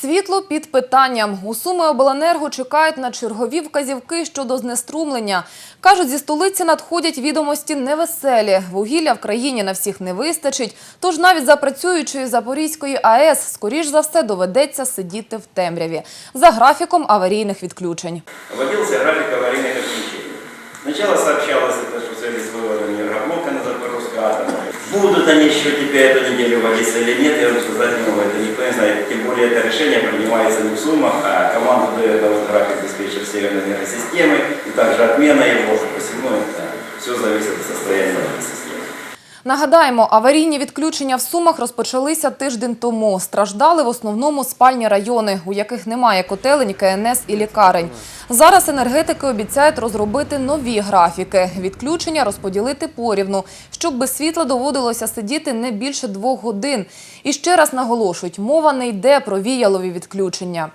Світло під питанням. У Суми обленерго чекають на чергові вказівки щодо знеструмлення. Кажуть, зі столиці надходять відомості невеселі. Вугілля в країні на всіх не вистачить. Тож навіть за працюючої Запорізької АЕС, скоріш за все, доведеться сидіти в темряві за графіком аварійних відключень. Вводился график аварийных отключений. Сначала сообщалось, это, что в связи с выводом энергоблока на Запорожской атомной. Будут они еще теперь эту неделю вводиться или нет, я вам сказать не могу, это никто не знает. Тем более это решение принимается не в Сумах, а команда дает вот график диспетчер Северной энергосистемы, и также отмена его, Нагадаємо, аварійні відключення в Сумах розпочалися тиждень тому. Страждали в основному спальні райони, у яких немає котелень, КНС і лікарень. Зараз енергетики обіцяють розробити нові графіки. Відключення розподілити порівну, щоб без світла доводилося сидіти не більше двох годин. І ще раз наголошують, мова не йде про віялові відключення.